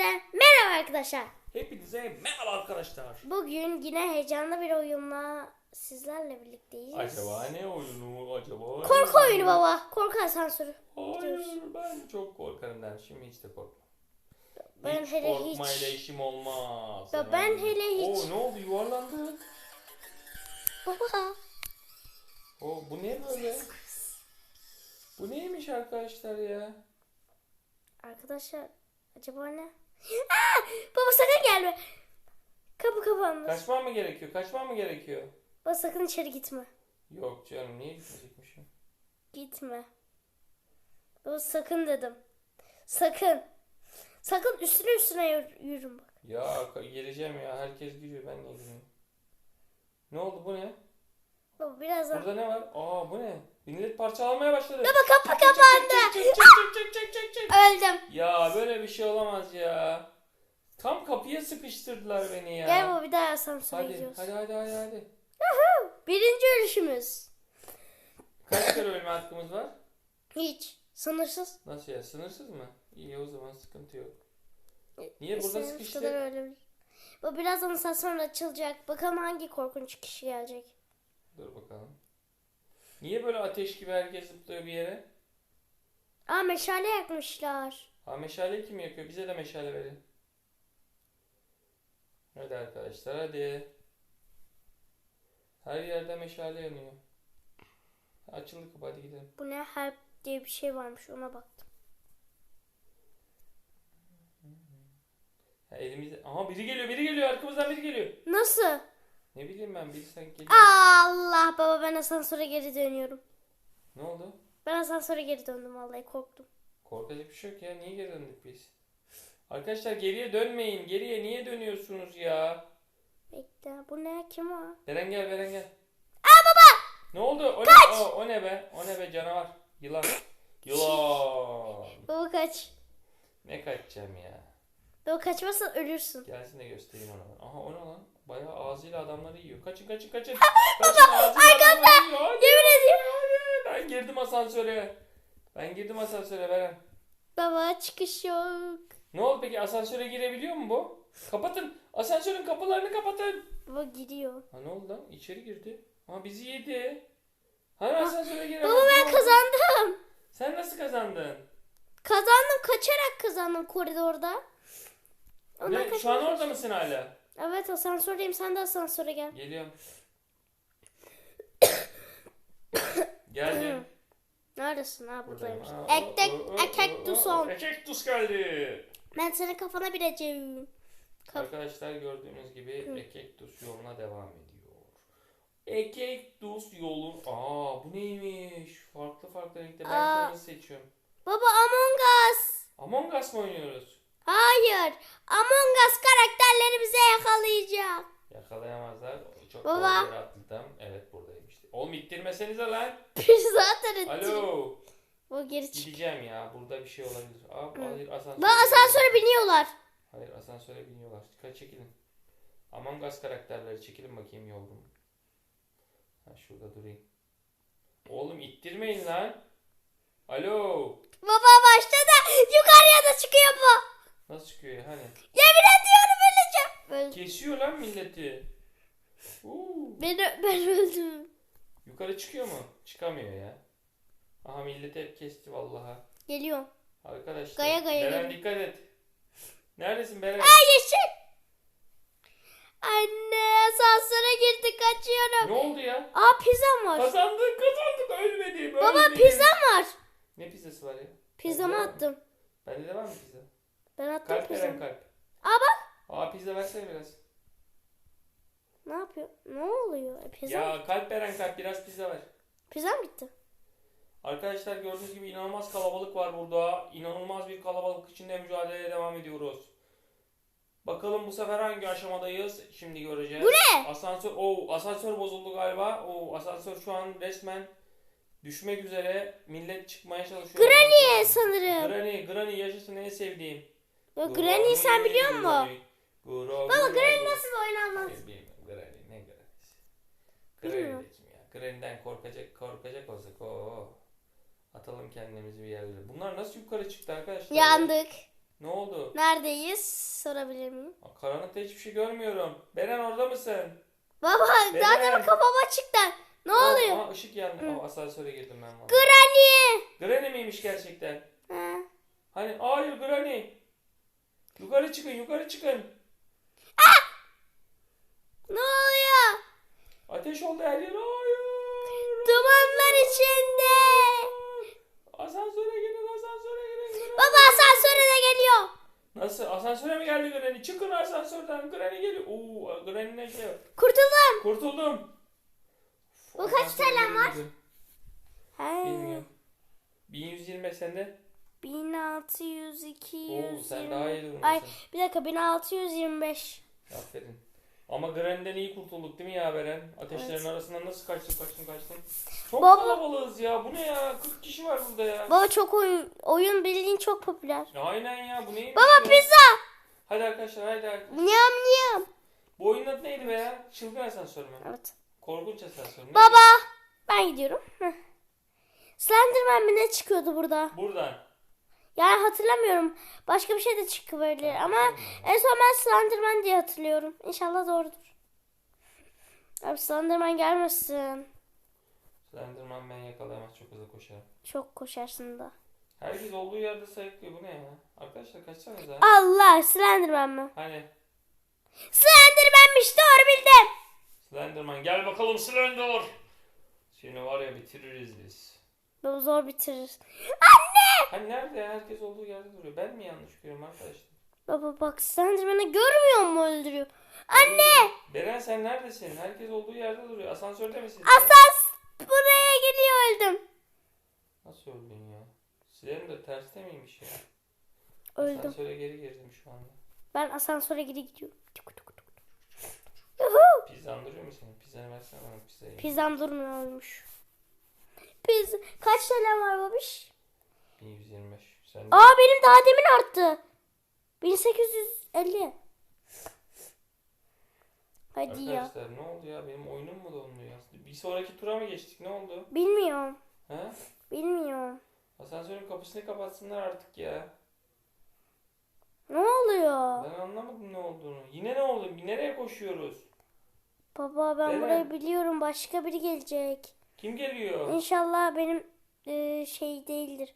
Hepinize merhaba arkadaşlar. Hepinize merhaba arkadaşlar. Bugün yine heyecanlı bir oyunla sizlerle birlikteyiz. Acaba ne oyunu acaba? Korku oyunu baba. Korku asansörü. Hayır ben çok korkarım dermişim hiç de korkmam. Ben hiç hele korkmayla hiç. işim olmaz. Ya ben hele hiç. Oo ne oldu yuvarlandı. Baba. Oo bu ne böyle? Bu neymiş arkadaşlar ya? Arkadaşlar acaba ne? Aa, baba sakın gelme. Kapı kapandı. Kaçmam mı gerekiyor? Kaçmam mı gerekiyor? Baba sakın içeri gitme. Yok canım niye gitmeyecekmişim? Gitme. Baba sakın dedim. Sakın. Sakın üstüne üstüne yürü, yürün bak. Ya geleceğim ya herkes gidiyor ben niye gideyim? Ne oldu bu ne? Baba birazdan. Burada ne var? Aa bu ne? Millet parçalanmaya başladı. Baba kapı kapandı. Öldüm. Ya böyle bir şey olamaz ya. Tam kapıya sıkıştırdılar beni ya. Gel baba bir daha asansöre hadi, gidiyoruz. hadi hadi hadi hadi. Birinci ölüşümüz. Kaç kere ölme hakkımız var? Hiç. Sınırsız. Nasıl ya? Sınırsız mı? İyi o zaman sıkıntı yok. Niye burada sıkıştı? kadar ölebilir. Bu birazdan asansör açılacak. Bakalım hangi korkunç kişi gelecek. Dur bakalım. Niye böyle ateş gibi herkes zıplıyor bir yere? Aa meşale yakmışlar. Ha meşale kim yakıyor? Bize de meşale verin. Hadi arkadaşlar hadi. Her yerde meşale yanıyor. Açıldı kapı hadi gidelim. Bu ne? Help diye bir şey varmış. Ona baktım. Ha, elimizde... Aha biri geliyor biri geliyor arkamızdan biri geliyor. Nasıl? Ne bileyim ben sanki geliyor. Allah baba ben asansöre geri dönüyorum. Ne oldu? Ben asansöre geri döndüm vallahi korktum. Korkacak bir şey yok ya. Niye geri döndük biz? Arkadaşlar geriye dönmeyin. Geriye niye dönüyorsunuz ya? Bekle. Bu ne? Kim o? Beren gel Beren gel. Aa baba! Ne oldu? O ne? O, o ne be? O ne be canavar? Yılan. Yılan. Baba kaç. Ne kaçacağım ya? Baba kaçmazsan ölürsün. Gelsin de göstereyim ona. Aha o ne lan? Bayağı ağzıyla adamları yiyor. Kaçın kaçın kaçın. Kaçın ağzıyla adamları yiyor. Hadi. Yemin ediyorum. Ben girdim asansöre. Ben girdim asansöre Beren. Baba çıkış yok. Ne oldu peki asansöre girebiliyor mu bu? Kapatın. Asansörün kapılarını kapatın. Baba gidiyor. Ha ne oldu lan? İçeri girdi. Ha bizi yedi. Hani asansöre giremez. Baba ben kazandım. Sen nasıl kazandın? Kazandım kaçarak kazandım koridorda. Ondan Ne, şu kaçmaya an orada mısın hala? Evet asansördeyim sen de asansöre gel. Geliyorum. Geldim. Neredesin ha Buradayım. buradaymış. Ektek, ekektus on. Ekektus geldi. Ben senin kafana bileceğim. Kaf- Arkadaşlar gördüğünüz gibi Ekektus yoluna devam ediyor. Ekektus yolu. Aa bu neymiş? Farklı farklı renkte. Ben Aa. kırmızı seçiyorum. Baba Among Us. Among Us mı oynuyoruz? Hayır. Among Us karakterleri bize yakalayacak. Yakalayamazlar. Çok Baba. Atladım. Evet buradayım işte. Oğlum ittirmesenize lan. Biz zaten ettik. Alo. Bu geri çık. Gideceğim ya. Burada bir şey olabilir. Aa, hayır asansör. Asansöre biniyorlar. Hayır asansöre biniyorlar. Kaç çekilin. Among Us karakterleri çekilin bakayım yavrum. Ha şurada durayım. Oğlum ittirmeyin lan. Alo. Baba başladı. Yukarıya da çıkıyor bu. Nasıl çıkıyor ya hani? Yemin ediyorum öleceğim. Öl- Kesiyor lan milleti. Uuu. Ben, ben öldüm. Yukarı çıkıyor mu? Çıkamıyor ya. Aha milleti hep kesti vallaha. Geliyorum. Arkadaşlar. Gaya gaya Beren geliyor. dikkat et. Neredesin Beren? Ay yeşil. Anne asansöre girdi kaçıyorum. Ne oldu ya? Aa pizzam var. Kazandık kazandık ölmedim. Baba ölmedim. pizzam var. Ne pizzası var ya? Pizzamı Bende var mı? attım. Bende de var mı pizza? Ben attım Kalp veren pizzamı. kalp. Aa bak. Aa pizza versene biraz. Ne yapıyor? Ne oluyor? E, pizzam, Ya kalp veren kalp biraz pizza ver. pizzam gitti. Arkadaşlar gördüğünüz gibi inanılmaz kalabalık var burada. İnanılmaz bir kalabalık içinde mücadeleye devam ediyoruz. Bakalım bu sefer hangi aşamadayız? Şimdi göreceğiz. Bu ne? Asansör, oh, asansör bozuldu galiba. Oh, asansör şu an resmen düşmek üzere. Millet çıkmaya çalışıyor. Granny sanırım. Granny, Granny yaşasın en sevdiğim. Ya Granny sen biliyor musun? Granny. Baba Granny nasıl bir oyun anlat. Bilmiyorum. Granny ne? Bilmiyorum. Granny de kim ya? Granny'den korkacak korkacak olsak o. Atalım kendimizi bir yerlere. Bunlar nasıl yukarı çıktı arkadaşlar? Yandık. Ne oldu? Neredeyiz? Sorabilir miyim? Aa, Karanlıkta hiçbir şey görmüyorum. Beren orada mısın? Baba Neden? zaten kafam açıktı. Ne oluyor? Aa, ışık yandı. Aa, asansöre girdim ben. Granny. Granny miymiş gerçekten? Ha. Hani hayır Granny. Yukarı çıkın yukarı çıkın. Ne oluyor? Ateş oldu her yer. Hayır. Dumanlar içinde. Asansöre girin asansöre girin. Granny. Baba asansöre de geliyor. Nasıl? Asansöre mi geldi Granny? Çıkın asansörden. Granny geliyor. Oo Granny'ne şey. Kurtuldum. Kurtuldum. Bu kaç Asansöre TL'm var? Bilmiyorum. 1125 sende. 1602 Oo sen daha iyi durumdasın. Ay bir dakika 1625. Aferin. Ama Granny'den iyi kurtulduk değil mi ya Beren? Ateşlerin Evet. arasından nasıl kaçtın kaçtın kaçtın? Çok Baba- kalabalığız ya. Bu ne ya? 40 kişi var burada ya. Baba çok oyun oyun bildiğin çok popüler. Ya Aynen ya. Bu neymiş Baba ya? pizza. Hadi arkadaşlar hadi arkadaşlar. Nyam nyam. Bu oyunun adı neydi be ya? Çılgın asansör mü? Evet. Korkunç asansör mü? Baba ben gidiyorum. Heh. Slenderman mi ne çıkıyordu burada? Buradan. Yani hatırlamıyorum. Başka bir şey de çıkabilir ama en son ben Slenderman diye hatırlıyorum. İnşallah doğrudur. Abi Slenderman gelmesin. Slenderman beni yakalayamaz çok hızlı koşarım. Çok koşarsın da. Herkes olduğu yerde sayıklıyor. Bu ne ya? Arkadaşlar kaçsanıza. Allah Slenderman mı? Hani Slenderman'miş doğru bildim. Slenderman gel bakalım Slender. Seni var ya bitiririz biz. Baba zor bitirir. Hani nerede? Herkes olduğu yerde duruyor. Ben mi yanlış görüyorum arkadaşlar? Baba bak Slenderman'ı görmüyor mu öldürüyor? Anne! Beren sen neredesin? Herkes olduğu yerde duruyor. Asansörde misin? Asas buraya gidiyor öldüm. Nasıl öldün ya? Silerim de terste miymiş ya? Öldüm. Asansöre geri girdim şu anda. Ben asansöre geri gidiyorum. Tuk tuk tuk. Yuhu! Pizza andırıyor mu seni? Pizzanı versene bana pizzayı. Pizzam durmuyor ölmüş. Pizza. Kaç TL var babiş? 1125. Sen Aa benim daha demin arttı. 1850. Hadi ya. Arkadaşlar ne oldu ya? Benim oyunum mu dondu ya? Bir sonraki tura mı geçtik? Ne oldu? Bilmiyorum. He? Bilmiyorum. Asansörün kapısını kapatsınlar artık ya. Ne oluyor? Ben anlamadım ne olduğunu. Yine ne oldu? Bir nereye koşuyoruz? Baba ben Beren. burayı biliyorum. Başka biri gelecek. Kim geliyor? İnşallah benim e, şey değildir.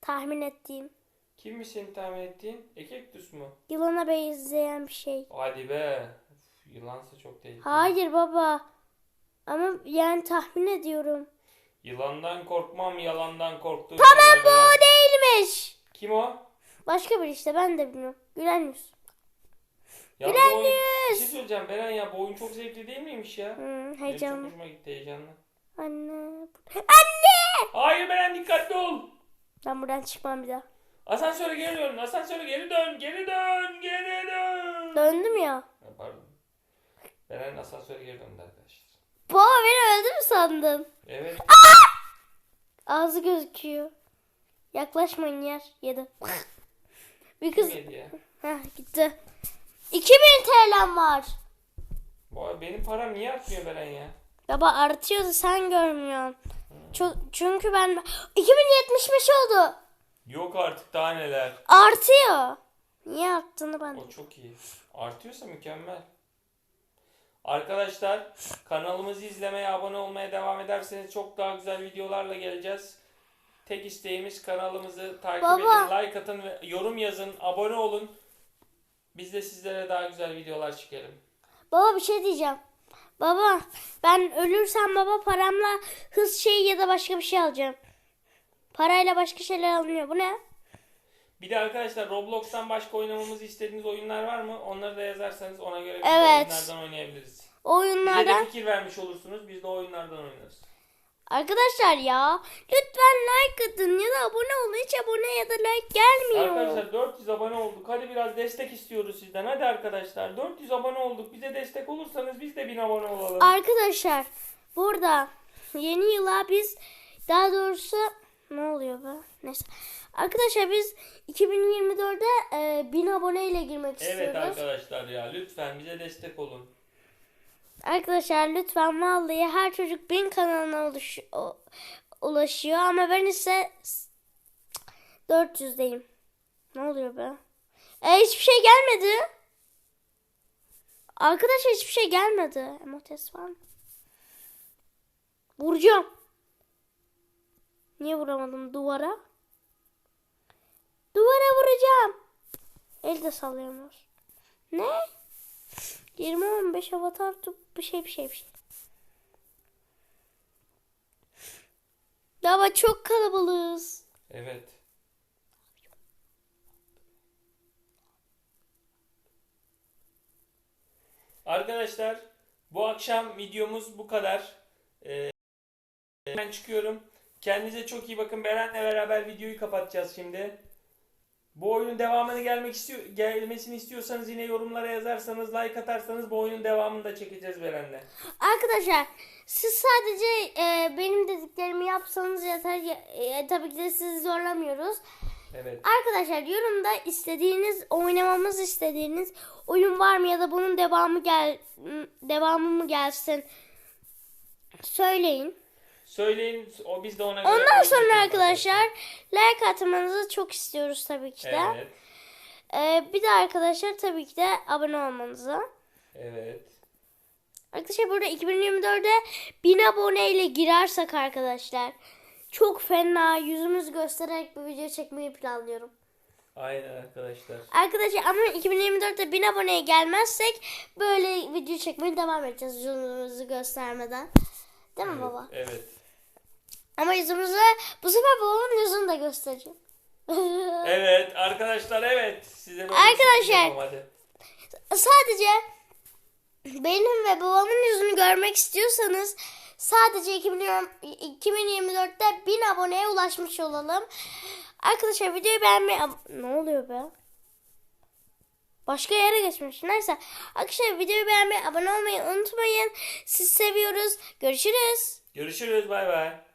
Tahmin ettiğim. Kimmiş senin tahmin ettiğin? Ekektus mu? Yılana benzeyen bir şey. Hadi be. Uf, yılansa çok tehlikeli. Hayır baba. Ama yani tahmin ediyorum. Yılandan korkmam, yalandan korktuğum Tamam bu ben- değilmiş. Kim o? Başka bir işte ben de bilmiyorum. Gülen yüz. Ya bu Gülen oyun... Bir yüz. şey söyleyeceğim Beren ya bu oyun çok zevkli değil miymiş ya? Hmm, Benim çok heyecanlı. hoşuma gitti heyecanlı. Anne. Anne! Hayır Beren dikkatli ol. Ben buradan çıkmam bir daha. Asansöre geri dön. Asansöre geri dön. Geri dön. Geri dön. Döndüm ya. Ha, pardon. Beren asansöre geri döndü arkadaşlar. Baba beni öldü mü sandın? Evet. Ağzı gözüküyor. Yaklaşmayın yer. Yedi. Bir Kim kız. yedi ya? Heh gitti. 2000 TL'm var. Bu benim param niye artmıyor Beren ya? Baba artıyordu sen görmüyorsun. Çünkü ben 2075 oldu. Yok artık daha neler. Artıyor. Niye arttığını ben. O çok iyi. Artıyorsa mükemmel. Arkadaşlar kanalımızı izlemeye, abone olmaya devam ederseniz çok daha güzel videolarla geleceğiz. Tek isteğimiz kanalımızı takip Baba. edin, like atın ve yorum yazın, abone olun. Biz de sizlere daha güzel videolar çekelim. Baba bir şey diyeceğim. Baba ben ölürsem baba paramla hız şeyi ya da başka bir şey alacağım. Parayla başka şeyler alınıyor. Bu ne? Bir de arkadaşlar Roblox'tan başka oynamamızı istediğiniz oyunlar var mı? Onları da yazarsanız ona göre biz Evet. oyunlardan oynayabiliriz. Bize de Oyunlardan. fikir vermiş olursunuz. Biz de oyunlardan oynarız. Arkadaşlar ya lütfen like atın ya da abone olun. Hiç abone ya da like gelmiyor. Arkadaşlar 400 abone olduk. Hadi biraz destek istiyoruz sizden. Hadi arkadaşlar 400 abone olduk. Bize destek olursanız biz de 1000 abone olalım. Arkadaşlar burada yeni yıla biz daha doğrusu ne oluyor be? Neyse. Arkadaşlar biz 2024'e e, 1000 aboneyle girmek Evet istiyoruz. arkadaşlar ya lütfen bize destek olun. Arkadaşlar lütfen vallahi her çocuk 1000 kanalına uluş- o- ulaşıyor ama ben ise 400'deyim. Ne oluyor be? E, hiçbir şey gelmedi. Arkadaşlar hiçbir şey gelmedi. Emotes var? Vuracağım. Niye vuramadım duvara? Duvara vuracağım. El de sallayamıyor. Ne? 20-15 avatar top bir şey bir şey bir şey. Ama çok kalabalığız. Evet. Arkadaşlar bu akşam videomuz bu kadar. Ee, ben çıkıyorum. Kendinize çok iyi bakın. Beren'le beraber videoyu kapatacağız şimdi. Bu oyunun devamını gelmek istiyor gelmesini istiyorsanız yine yorumlara yazarsanız like atarsanız bu oyunun devamını da çekeceğiz Beren'le. Arkadaşlar siz sadece e, benim dediklerimi yapsanız yeter. E, tabii ki de sizi zorlamıyoruz. Evet. Arkadaşlar yorumda istediğiniz oynamamız istediğiniz oyun var mı ya da bunun devamı gel devamı mı gelsin söyleyin. Söyleyin o biz de ona göre Ondan sonra arkadaşlar like atmanızı çok istiyoruz tabii ki de. Evet. E, bir de arkadaşlar tabii ki de abone olmanızı. Evet. Arkadaşlar burada 2024'de 1000 aboneyle girersek arkadaşlar çok fena yüzümüz göstererek bir video çekmeyi planlıyorum. Aynen arkadaşlar. Arkadaşlar ama 2024'te 1000 aboneye gelmezsek böyle video çekmeye devam edeceğiz yüzümüzü göstermeden. Değil mi baba? Evet. Ama yüzümüzü bu sefer babamın yüzünü de göstereceğim. Evet arkadaşlar evet. Size böyle Arkadaşlar. şey hadi. Sadece benim ve babamın yüzünü görmek istiyorsanız sadece 2020 2024'te 1000 aboneye ulaşmış olalım. Arkadaşlar videoyu beğenmeyi... Ne oluyor be? Başka yere geçmiş. Neyse. Arkadaşlar videoyu beğenmeyi, abone olmayı unutmayın. Sizi seviyoruz. Görüşürüz. Görüşürüz bay bay.